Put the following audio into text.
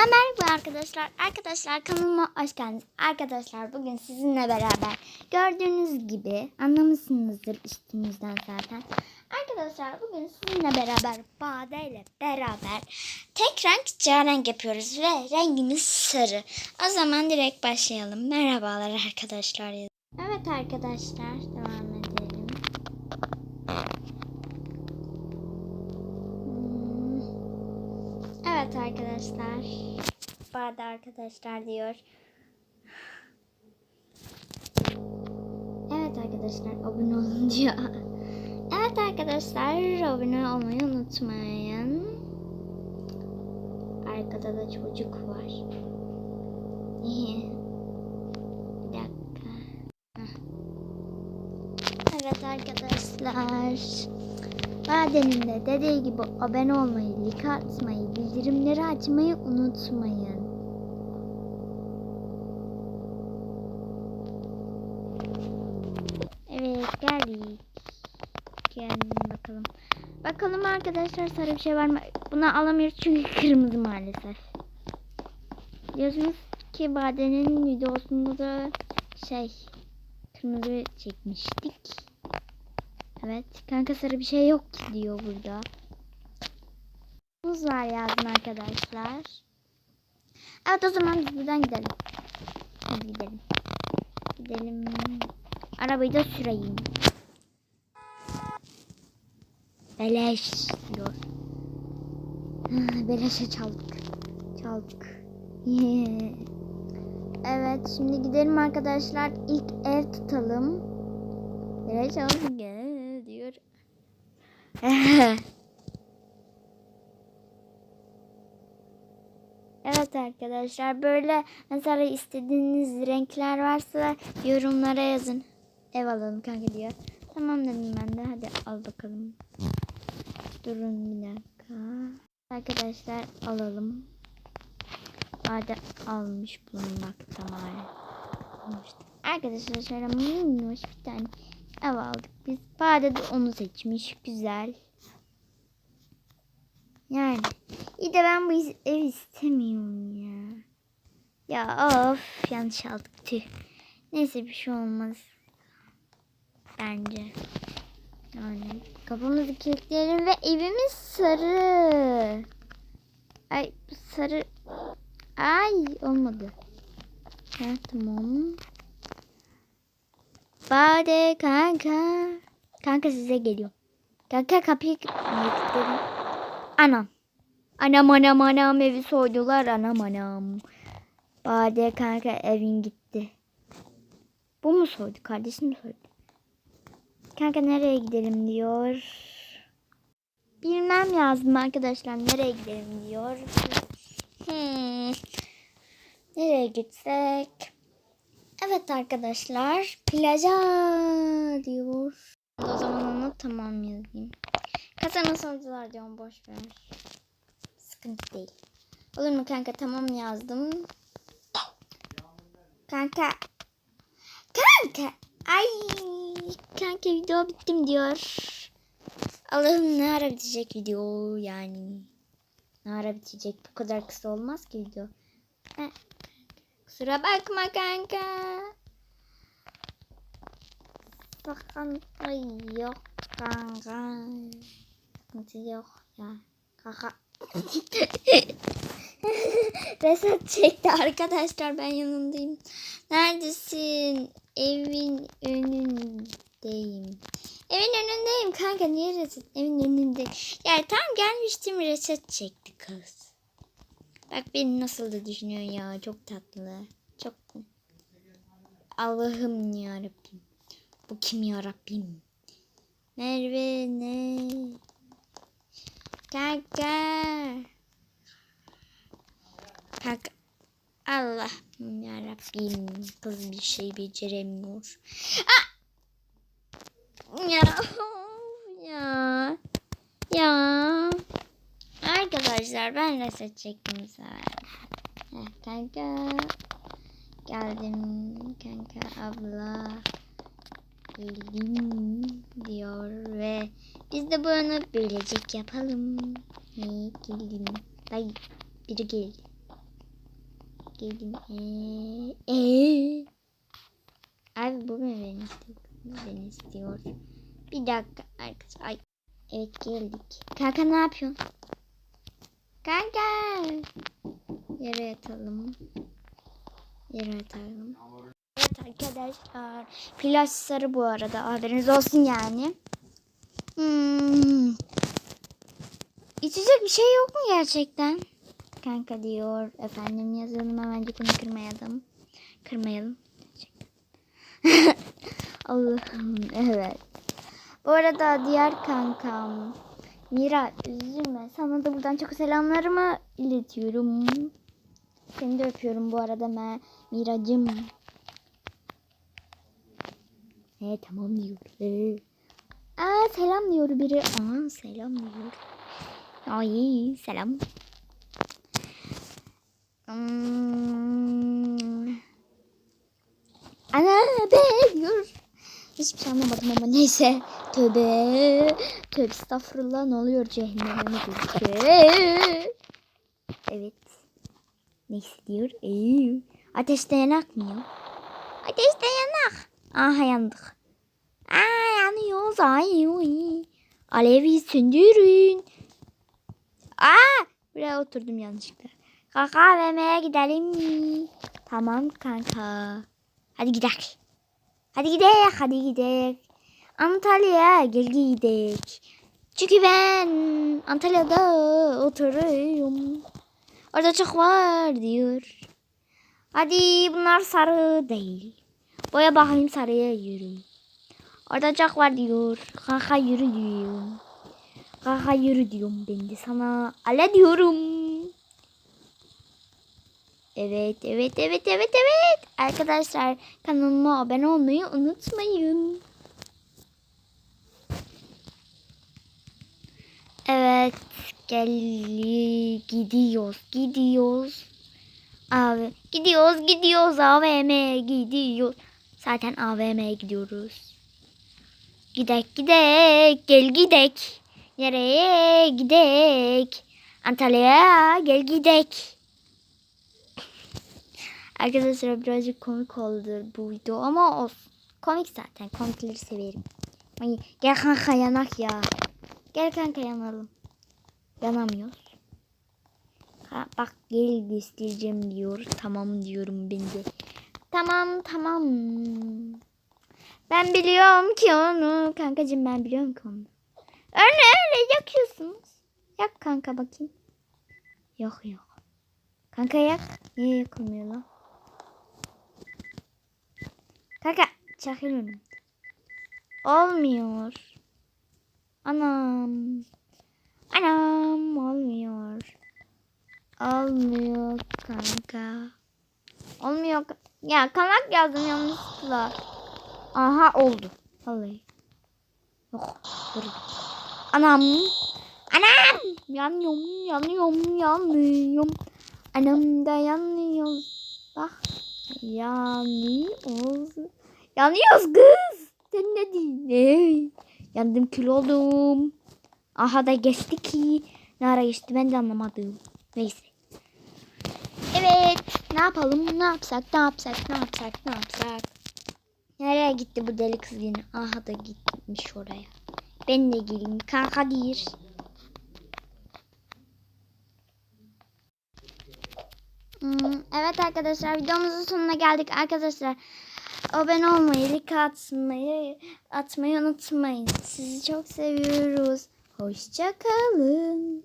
Merhaba arkadaşlar. Arkadaşlar kanalıma hoş geldiniz. Arkadaşlar bugün sizinle beraber gördüğünüz gibi anlamışsınızdır üstümüzden zaten. Arkadaşlar bugün sizinle beraber Bade ile beraber tek renk renk yapıyoruz ve rengimiz sarı. O zaman direkt başlayalım. Merhabalar arkadaşlar. Evet arkadaşlar devam edelim. Evet arkadaşlar. Bade arkadaşlar diyor. Evet arkadaşlar abone olun diyor. Evet arkadaşlar abone olmayı unutmayın. Arkada da çocuk var. Bir dakika. Evet arkadaşlar. Badenin de dediği gibi abone olmayı, like atmayı, bildirimleri açmayı unutmayın. Evet geldik. Gelin bakalım. Bakalım arkadaşlar sarı bir şey var mı? Bunu alamıyoruz çünkü kırmızı maalesef. Biliyorsunuz ki Bade'nin videosunda da şey kırmızı çekmiştik. Evet. Kanka sarı bir şey yok ki diyor burada. Buz var yazın arkadaşlar. Evet o zaman biz buradan gidelim. Hadi gidelim. Gidelim. Arabayı da süreyim. Beleş diyor. Ah, Beleşe çaldık. Çaldık. evet şimdi gidelim arkadaşlar. İlk ev tutalım. Beleş diyor. Evet arkadaşlar böyle mesela istediğiniz renkler varsa yorumlara yazın. Ev alalım kanka diyor. Tamam dedim ben de hadi al bakalım. Durun bir dakika. Arkadaşlar alalım. Hadi almış bulunmakta maalesef. Arkadaşlar şöyle minnoş bir tane ev aldık biz. Bade de onu seçmiş. Güzel. Yani iyi de ben bu ev istemiyorum ya. Ya of yanlış aldık tüh. Neyse bir şey olmaz. Bence. Yani kapımızı kilitleyelim ve evimiz sarı. Ay sarı. Ay olmadı. Ha, tamam. Bade kanka. Kanka size geliyor. Kanka kapıyı kilitledim. Anam. Anam anam anam evi soydular anam anam. Bade kanka evin gitti. Bu mu soydu? Kardeşim mi soydu? Kanka nereye gidelim diyor. Bilmem lazım arkadaşlar nereye gidelim diyor. Hmm. Nereye gitsek? Evet arkadaşlar plaja diyor. O zaman onu tamam yazayım. Kasanın sonucular diyorum boş ver. Sıkıntı değil. Olur mu kanka tamam yazdım. Kanka. Kanka. Ay kanka video bittim diyor. Allah'ım ne ara bitecek video yani. Ne ara bitecek bu kadar kısa olmaz ki video. Heh. Kusura bakma kanka. Sıkıntı yok kanka. Sıkıntı yok ya. Kaka. Reset çekti arkadaşlar ben yanındayım. Neredesin? Evin önündeyim. Evin önündeyim kanka niye reset? Evin önünde. Ya tam gelmiştim reset çekti kız. Bak beni nasıl da düşünüyor ya çok tatlı. Çok Allah'ım ya Rabbim. Bu kim ya Rabbim? Merve ne? Kanka. Kanka. Allah ya Rabbim. Kız bir şey beceremiyor. Ah! Ya. of Ya. Ya. Ben reset çektim bu. Heh, kanka. Geldim kanka abla. Geldim diyor ve biz de bunu böylecek yapalım. Hey, geldim. Ay biri geldi. Gelin. Ee, ee. Abi bu mu beni istiyor? Beni istiyor. Bir dakika arkadaşlar. Ay. Evet geldik. Kanka ne yapıyorsun? Kanka. Yere yatalım. Yere yatalım. Evet arkadaşlar. Plaj sarı bu arada. Haberiniz olsun yani. Hmm. İçecek bir şey yok mu gerçekten? Kanka diyor. Efendim yazalım hemencik onu kırmayalım. Kırmayalım. Allah'ım evet. Bu arada diğer kankam Mira üzülme. Sana da buradan çok selamlarımı iletiyorum. Seni de öpüyorum bu arada ben Miracım. He tamam diyor. He. Aa selam diyor biri. Aa selam diyor. Ay selam. Hmm. Ana be diyor. Hiçbir şey anlamadım ama neyse. Tövbe. Tövbe estağfurullah ne oluyor cehenneme gözüküyor? Evet. Neyse diyor. Ee, ateşte yanak mı ya? Ateşte yanak. Aha yandık. Aa yanıyoruz. Ay uy. Alevi söndürün. Aa buraya oturdum yanlışlıkla. Kaka AVM'ye gidelim mi? Tamam kanka. Hadi gidelim. Hadi gidelim, hadi gidelim. Antalya'ya gel gidelim. Çünkü ben Antalya'da oturuyorum. Orada çok var diyor. Hadi bunlar sarı değil. Boya bakayım sarıya yürü. Orada çok var diyor. Kanka yürü diyorum. Kanka yürü diyorum ben de sana. Ale diyorum. Evet, evet, evet, evet, evet. Arkadaşlar kanalıma abone olmayı unutmayın. Evet, gel gidiyoruz, gidiyoruz. Abi, gidiyoruz, gidiyoruz AVM'ye gidiyoruz. Zaten AVM'ye gidiyoruz. Gidek, gidek, gel gidek. Nereye gidek? Antalya'ya gel gidek. Arkadaşlar birazcık komik oldu bu video ama olsun. Komik zaten. Komikleri severim. Ay, gel kanka yanak ya. Gel kanka yanalım. Yanamıyoruz. Ha, bak gel göstereceğim diyor. Tamam diyorum ben de. Tamam tamam. Ben biliyorum ki onu. Kankacığım ben biliyorum ki onu. Öyle öyle yakıyorsunuz. Yak kanka bakayım. Yok yok. Kanka yak. Niye yakılmıyor lan? Kanka çakıl önümde. Olmuyor. Anam. Anam olmuyor. Olmuyor kanka. Olmuyor. Ya kanak yazdım yanlışlıkla. Aha oldu. Vallahi. Yok. Dur. Anam. Anam. Yanıyorum, yanıyorum, yanıyorum. Anam da yanıyor. Bak. Yanıyoruz. Yanıyoruz kız. Sen ne diyorsun? Yandım kül oldum. Aha da geçti ki. Ne ara geçti ben de anlamadım. Neyse. Evet. Ne yapalım? Ne yapsak? Ne yapsak? Ne yapsak? Ne yapsak? Nereye gitti bu deli kız yine? Aha da gitmiş oraya. Ben de geleyim. Kanka değil. Hmm, evet arkadaşlar videomuzun sonuna geldik arkadaşlar. Abone olmayı, like atmayı, atmayı unutmayın. Sizi çok seviyoruz. Hoşçakalın.